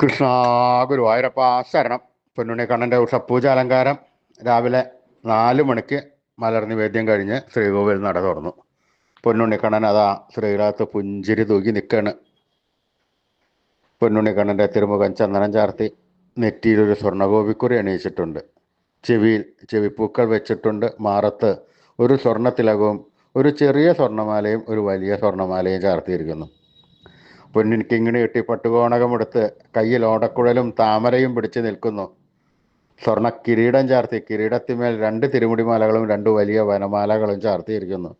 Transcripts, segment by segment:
കൃഷ്ണ ഗുരുവായൂരപ്പ ശരണം. പൊന്നുണ്ണി കണ്ണന്റെ ഉഷപ്പൂജ അലങ്കാരം. രാവിലെ നാല് മണിക്ക് മലർ നിവേദ്യം കഴിഞ്ഞ് ശ്രീകോവിൽ നട തുറന്നു. പൊന്നുണ്ണിക്കണ്ണൻ അതാ ശ്രീകാലത്ത് പുഞ്ചിരി തൂക്കി നിൽക്കാണ് പൊന്നുണ്ണിക്കണ്ണന്റെ തിരുമുഖം ചന്ദനം ചാർത്തി നെറ്റിയിലൊരു സ്വർണഗോപിക്കുറി അണിയിച്ചിട്ടുണ്ട്. ചെവിയിൽ ചെവിപ്പൂക്കൾ വെച്ചിട്ടുണ്ട്. മാറത്ത് ഒരു സ്വർണത്തിലകവും ഒരു ചെറിയ സ്വർണമാലയും ഒരു വലിയ സ്വർണമാലയും ചാർത്തിയിരിക്കുന്നു. പൊന്നിൻ കിങ്ങിണി കെട്ടി പട്ടുകോണകമെടുത്ത് കയ്യിൽ ഓടക്കുഴലും താമരയും പിടിച്ച് നിൽക്കുന്നു. സ്വർണ കിരീടം ചാർത്തി കിരീടത്തിന്മേൽ രണ്ട് തിരുമുടിമാലകളും രണ്ട് വലിയ വനമാലകളും ചാർത്തിയിരിക്കുന്നു.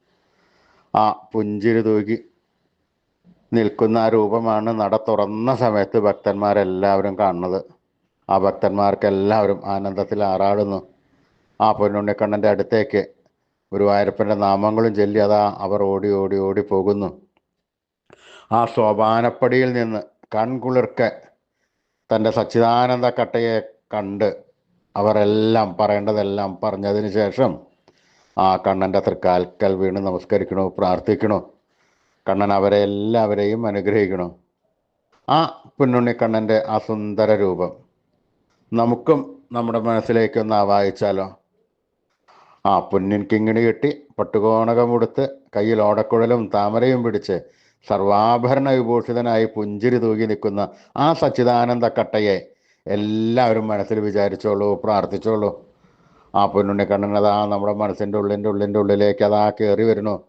ആ പുഞ്ചിരി തൂകി നിൽക്കുന്ന ആ രൂപമാണ് നട തുറന്ന സമയത്ത് ഭക്തന്മാരെല്ലാവരും കാണുന്നത്. ആ ഭക്തന്മാർക്കെല്ലാവരും ആനന്ദത്തിൽ ആറാടുന്നു. ആ പൊന്നുണ്ണിക്കണ്ണന്റെ അടുത്തേക്ക് ഗുരുവായൂരപ്പന്റെ നാമങ്ങളും ചൊല്ലി അതാ അവർ ഓടി ഓടി ഓടി പോകുന്നു. ആ സോപാനപ്പടിയിൽ നിന്ന് കൺകുളിർക്കെ തന്റെ സച്ചിദാനന്ദ കട്ടയെ കണ്ട് അവരെല്ലാം പറയേണ്ടതെല്ലാം പറഞ്ഞതിന് ശേഷം ആ കണ്ണന്റെ തൃക്കാൽക്കൽ വീണ് നമസ്കരിക്കണോ പ്രാർത്ഥിക്കണോ കണ്ണൻ അവരെ എല്ലാവരെയും അനുഗ്രഹിക്കണോ? ആ പൊന്നുണ്ണിക്കണ്ണന്റെ ആ സുന്ദര രൂപം നമുക്കും നമ്മുടെ മനസ്സിലേക്കൊന്ന് ആവാഹിച്ചാലോ? ആ പൊന്നിൻ കിങ്ങിണി കെട്ടി പട്ടുകോണകമുടുത്ത് കയ്യിൽ ഓടക്കുഴലും താമരയും പിടിച്ച് സർവാഭരണ വിഭൂഷിതനായി പുഞ്ചിരി തൂകി നിൽക്കുന്ന ആ സച്ചിദാനന്ദ കട്ടയെ എല്ലാവരും മനസ്സിൽ വിചാരിച്ചോളൂ പ്രാർത്ഥിച്ചോളൂ. ആ പൊന്നുണ്ണി കണ്ണനതാ നമ്മുടെ മനസ്സിന്റെ ഉള്ളിന്റെ ഉള്ളിന്റെ ഉള്ളിലേക്ക് അതാ കയറി വരുന്നു.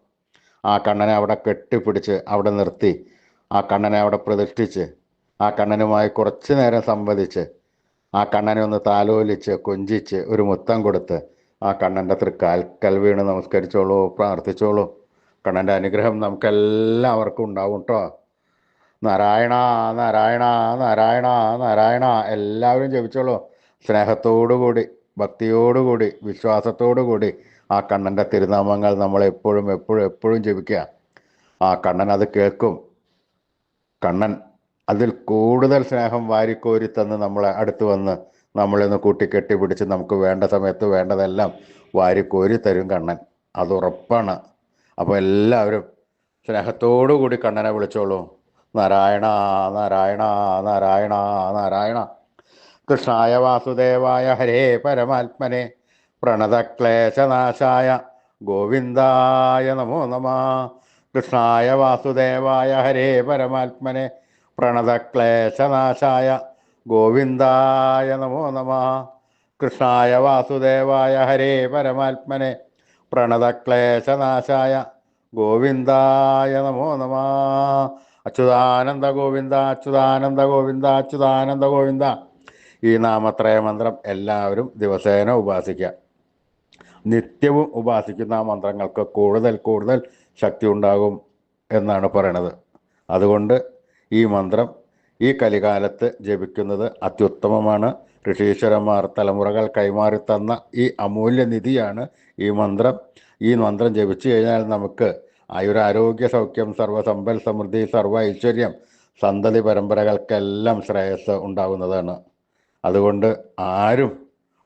ആ കണ്ണനെ അവിടെ കെട്ടിപ്പിടിച്ച് അവിടെ നിർത്തി. ആ കണ്ണനെ അവിടെ പ്രതിഷ്ഠിച്ച്. ആ കണ്ണനുമായി കുറച്ച് നേരം സംവദിച്ച്. ആ കണ്ണനെ ഒന്ന് താലോലിച്ച് കൊഞ്ചിച്ച് ഒരു മുത്തം കൊടുത്ത് ആ കണ്ണന്റെ തൃക്കാൽക്കൽ വീണ് നമസ്കരിച്ചോളൂ പ്രാർത്ഥിച്ചോളൂ. കണ്ണന്റെ അനുഗ്രഹം നമുക്കെല്ലാവർക്കും ഉണ്ടാവും കേട്ടോ നാരായണ നാരായണ നാരായണ നാരായണ. എല്ലാവരും ജപിച്ചോളൂ. സ്നേഹത്തോടുകൂടി ഭക്തിയോടുകൂടി വിശ്വാസത്തോടുകൂടി ആ കണ്ണന്റെ തിരുനാമങ്ങൾ നമ്മൾ എപ്പോഴും എപ്പോഴും എപ്പോഴും ജപിക്കുക. ആ കണ്ണൻ അത് കേൾക്കും. കണ്ണൻ അതിൽ കൂടുതൽ സ്നേഹം വാരിക്കോരി തന്ന് നമ്മളെ അടുത്ത് വന്ന് നമ്മളിന്ന് കൂട്ടിക്കെട്ടി പിടിച്ച് നമുക്ക് വേണ്ട സമയത്ത് വേണ്ടതെല്ലാം വാരിക്കോരി തരും കണ്ണൻ. അത് ഉറപ്പാണ്. അപ്പോൾ എല്ലാവരും സ്നേഹത്തോടു കൂടി കണ്ണനെ വിളിച്ചോളൂ. നാരായണ നാരായണ നാരായണ നാരായണ. കൃഷ്ണായ വാസുദേവായ ഹരേ പരമാത്മനെ. പ്രണതക്ലേശനാശായ ഗോവിന്ദായ നമോ നമ. കൃഷ്ണായ വാസുദേവായ ഹരേ പരമാത്മനെ. പ്രണതക്ലേശനാശായ ഗോവിന്ദായ നമോ നമ. കൃഷ്ണായ വാസുദേവായ ഹരേ പരമാത്മനെ. പ്രണതക്ലേശനാശായ ഗോവിന്ദായ നമോ നമ. അച്യുതാനന്ദ ഗോവിന്ദ അച്യുതാനന്ദ ഗോവിന്ദ അച്യുതാനന്ദ ഗോവിന്ദ. ഈ നാമത്രയ മന്ത്രം എല്ലാവരും ദിവസേന ഉപാസിക്കുക. നിത്യവും ഉപാസിക്കുന്ന മന്ത്രങ്ങൾക്ക് കൂടുതൽ കൂടുതൽ ശക്തി ഉണ്ടാകും എന്നാണ് പറയണത്. അതുകൊണ്ട് ഈ മന്ത്രം ഈ കലികാലത്ത് ജപിക്കുന്നത് അത്യുത്തമമാണ്. ഋഷീശ്വരന്മാർ തലമുറകൾ കൈമാറി തന്ന ഈ അമൂല്യ നിധിയാണ് ഈ മന്ത്രം. ഈ മന്ത്രം ജപിച്ചു കഴിഞ്ഞാൽ നമുക്ക് ആയുരാരോഗ്യ സൗഖ്യം സർവസമ്പൽ സമൃദ്ധി സർവ ഐശ്വര്യം സന്തതി പരമ്പരകൾക്കെല്ലാം ശ്രേയസ് ഉണ്ടാകുന്നതാണ് അതുകൊണ്ട് ആരും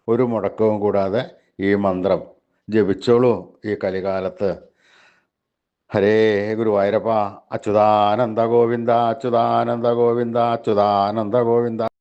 ഒരു മുടക്കവും കൂടാതെ ഈ മന്ത്രം ജപിച്ചോളൂ ഈ കലികാലത്ത്. ഹരേ ഗുരുവായൂരപ്പ അച്യുതാനന്ദ ഗോവിന്ദ അച്യുതാനന്ദ ഗോവിന്ദ അച്യുതാനന്ദ ഗോവിന്ദ.